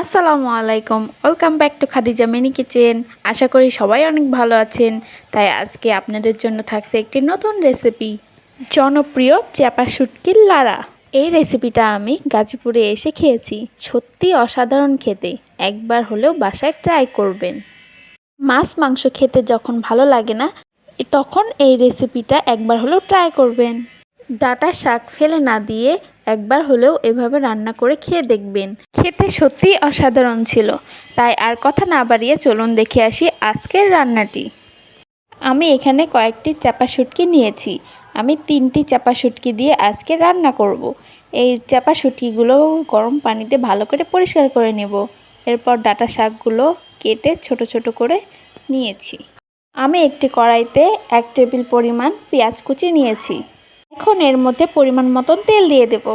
আসসালামু আলাইকুম। Welcome back to Khadija mini kitchen আশা করি সবাই অনেক ভালো আছেন। তাই আজকে আপনাদের জন্য থাকছে একটি নতুন রেসিপি জনপ্রিয় চ্যাপা শুটকির লাড়া। এই রেসিপিটা আমি গাজীপুরে এসে খেয়েছি। সত্যি অসাধারণ খেতে। একবার হলেও বাসায় ট্রাই করবেন। মাছ মাংস খেতে যখন ভালো লাগে না, তখন এই রেসিপিটা একবার হলেও ট্রাই করবেন। ডাটা শাক ফেলে না দিয়ে একবার হলেও এভাবে রান্না করে খেয়ে দেখবেন। খেতে সত্যিই অসাধারণ ছিল। তাই আর কথা না বাড়িয়ে চলুন দেখে আসি আজকের রান্নাটি। আমি এখানে কয়েকটি চাপা শুটকি নিয়েছি। আমি তিনটি চাপা শুটকি দিয়ে আজকে রান্না করব। এই চাপা শুটকিগুলো গরম পানিতে ভালো করে পরিষ্কার করে নেব। এরপর ডাটা শাকগুলো কেটে ছোট ছোট করে নিয়েছি। আমি একটি কড়াইতে এক টেবিল পরিমাণ পেঁয়াজ কুচি নিয়েছি। এখন এর মধ্যে পরিমাণ মতন তেল দিয়ে দেব।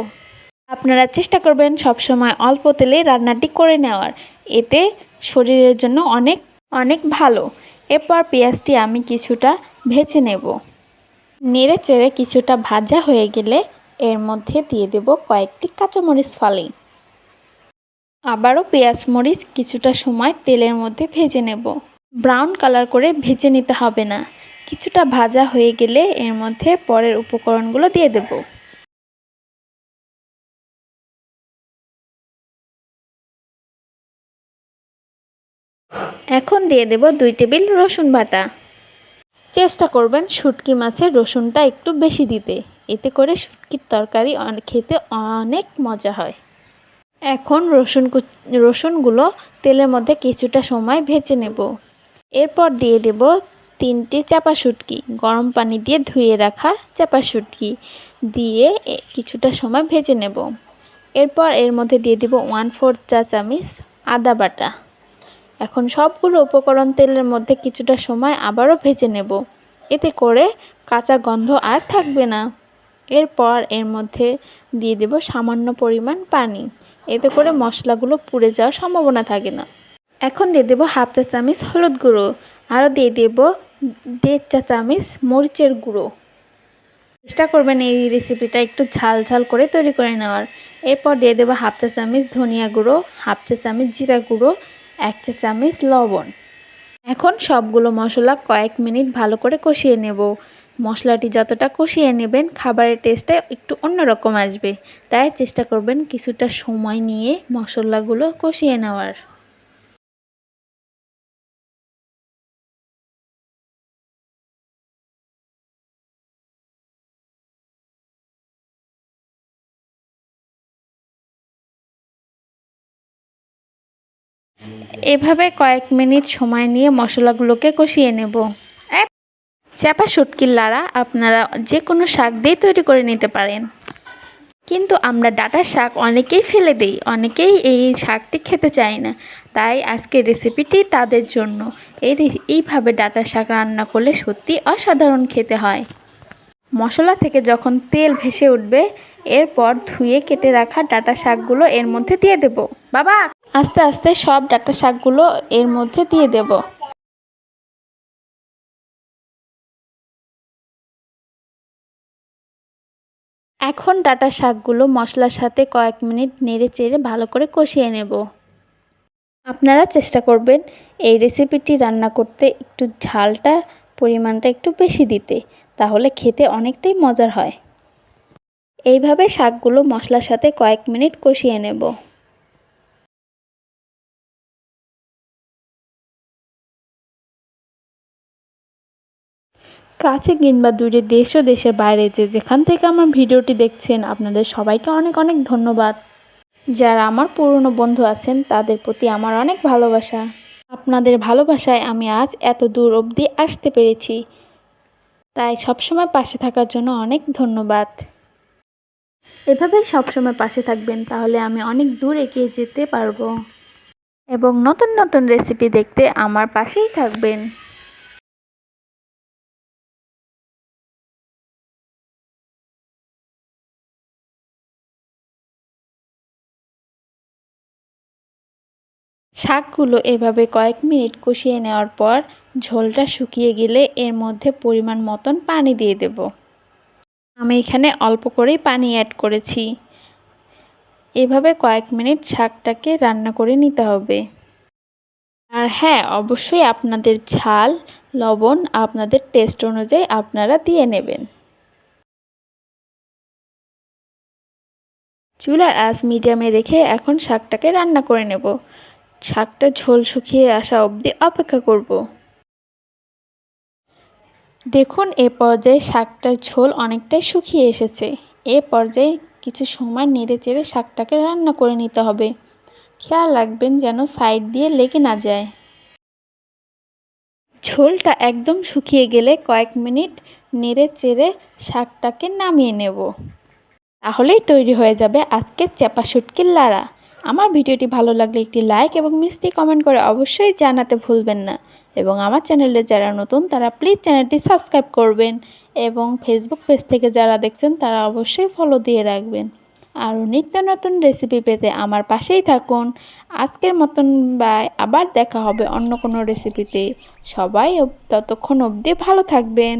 আপনারা চেষ্টা করবেন সবসময় অল্প তেলে রান্নাটি করে নেওয়ার। এতে শরীরের জন্য অনেক অনেক ভালো। এরপর পেঁয়াজটি আমি কিছুটা ভেজে নেব। নেড়ে চেড়ে কিছুটা ভাজা হয়ে গেলে এর মধ্যে দিয়ে দেব কয়েকটি কাঁচামরিচ ফালি। আবারও পেঁয়াজ মরিচ কিছুটা সময় তেলের মধ্যে ভেজে নেব। ব্রাউন কালার করে ভেজে নিতে হবে না। কিছুটা ভাজা হয়ে গেলে এর মধ্যে পরের উপকরণগুলো দিয়ে দেব। এখন দিয়ে দেব দুই টেবিল রসুন বাটা। চেষ্টা করবেন শুটকি মাছের রসুনটা একটু বেশি দিতে। এতে করে শুটকির তরকারি খেতে অনেক মজা হয়। এখন রসুন রসুনগুলো তেলের মধ্যে কিছুটা সময় ভেজে নেব। এরপর দিয়ে দেব তিনটি চাপা শুটকি গরম পানি দিয়ে ধুয়ে রাখা চাপা শুটকি দিয়ে কিছুটা সময় ভেজে নেব। এরপর এর মধ্যে দিয়ে দেব ওয়ান ফোর চা চামিচ আদা বাটা। এখন সবগুলো উপকরণ তেলের মধ্যে কিছুটা সময় আবারও ভেজে নেব। এতে করে কাঁচা গন্ধ আর থাকবে না। এরপর এর মধ্যে দিয়ে দেব সামান্য পরিমাণ পানি। এতে করে মশলাগুলো পুড়ে যাওয়ার সম্ভাবনা থাকে না। এখন দিয়ে দেবো হাফ চা চামচ হলুদ গুঁড়ো। আরও দিয়ে দেব দেড় চা চামচ মরিচের গুঁড়ো। চেষ্টা করবেন এই রেসিপিটা একটু ঝাল ঝাল করে তৈরি করে নেওয়ার। এরপর দিয়ে দেবো হাফ চা চামচ ধনিয়া গুঁড়ো, হাফ চা চামচ জিরা গুঁড়ো, এক চা চামচ লবণ। এখন সবগুলো মশলা কয়েক মিনিট ভালো করে কষিয়ে নেব। মশলাটি যতটা কষিয়ে নেবেন খাবারের টেস্টটা একটু অন্যরকম আসবে। তাই চেষ্টা করবেন কিছুটা সময় নিয়ে মশলাগুলো কষিয়ে নেওয়ার। এভাবে কয়েক মিনিট সময় নিয়ে মশলাগুলোকে কষিয়ে নেব। চাপা শুটকির লাড়া আপনারা যে কোনো শাক দিয়ে তৈরি করে নিতে পারেন। কিন্তু আমরা ডাটা শাক অনেকেই ফেলে দিই, অনেকেই এই শাকটি খেতে চায় না। তাই আজকে রেসিপিটি তাদের জন্য। এই এইভাবে ডাটার শাক রান্না করলে সত্যি অসাধারণ খেতে হয়। মশলা থেকে যখন তেল ভেসে উঠবে, এরপর ধুয়ে কেটে রাখা ডাটা শাকগুলো এর মধ্যে দিয়ে দেব। বাবা! আস্তে আস্তে সব ডাটা শাকগুলো এর মধ্যে দিয়ে দেব। এখন ডাটা শাকগুলো মশলার সাথে কয়েক মিনিট নেড়ে চেড়ে ভালো করে কষিয়ে নেব। আপনারা চেষ্টা করবেন এই রেসিপিটি রান্না করতে একটু ঝালটা, পরিমাণটা একটু বেশি দিতে, তাহলে খেতে অনেকটাই মজার হয়। এইভাবে শাকগুলো মশলার সাথে কয়েক মিনিট কষিয়ে নেব। কাছে কিংবা দূরে দেশ ও দেশের বাইরে যে যেখান থেকে আমার ভিডিওটি দেখছেন, আপনাদের সবাইকে অনেক অনেক ধন্যবাদ। যারা আমার পুরনো বন্ধু আছেন, তাদের প্রতি আমার অনেক ভালোবাসা। আপনাদের ভালোবাসায় আমি আজ এত দূর অবধি আসতে পেরেছি। তাই সবসময় পাশে থাকার জন্য অনেক ধন্যবাদ। এভাবেই সবসময় পাশে থাকবেন, তাহলে আমি অনেক দূর এগিয়ে যেতে পারব। এবং নতুন নতুন রেসিপি দেখতে আমার পাশেই থাকবেন। শাকগুলো এভাবে কয়েক মিনিট কষিয়ে নেওয়ার পর ঝোলটা শুকিয়ে গেলে এর মধ্যে পরিমাণ মতন পানি দিয়ে দেব। আমি এখানে অল্প করেই পানি অ্যাড করেছি। এভাবে কয়েক মিনিট শাকটাকে রান্না করে নিতে হবে। আর হ্যাঁ অবশ্যই আপনাদের ঝাল, লবণ আপনাদের টেস্ট অনুযায়ী আপনারা দিয়ে নেবেন। চুলার আঁচ মিডিয়ামে রেখে এখন শাকটাকে রান্না করে নেব। শাকটা ঝোল শুকিয়ে আসা অবধি অপেক্ষা করব। দেখুন, এ পর্যায়ে শাকটার ঝোল অনেকটাই শুকিয়ে এসেছে। এ পর্যায়ে কিছু সময় নেড়ে চেড়ে শাকটাকে রান্না করে নিতে হবে। খেয়াল রাখবেন যেন সাইড দিয়ে লেগে না যায়। ঝোলটা একদম শুকিয়ে গেলে কয়েক মিনিট নেড়ে চেড়ে শাকটাকে নামিয়ে নেব। তাহলেই তৈরি হয়ে যাবে আজকের চাপা শুটকির লাড়া। আমার ভিডিওটি ভালো লাগলে একটি লাইক এবং মিষ্টি কমেন্ট করে অবশ্যই জানাতে ভুলবেন না। এবং আমার চ্যানেলে যারা নতুন, তারা প্লিজ চ্যানেলটি সাবস্ক্রাইব করবেন এবং ফেসবুক পেজ থেকে যারা দেখছেন, তারা অবশ্যই ফলো দিয়ে রাখবেন। আরও নিত্য নতুন রেসিপি পেতে আমার পাশেই থাকুন। আজকের মতন বাই, আবার দেখা হবে অন্য কোনো রেসিপিতে সবাই ততক্ষণ অবধি ভালো থাকবেন।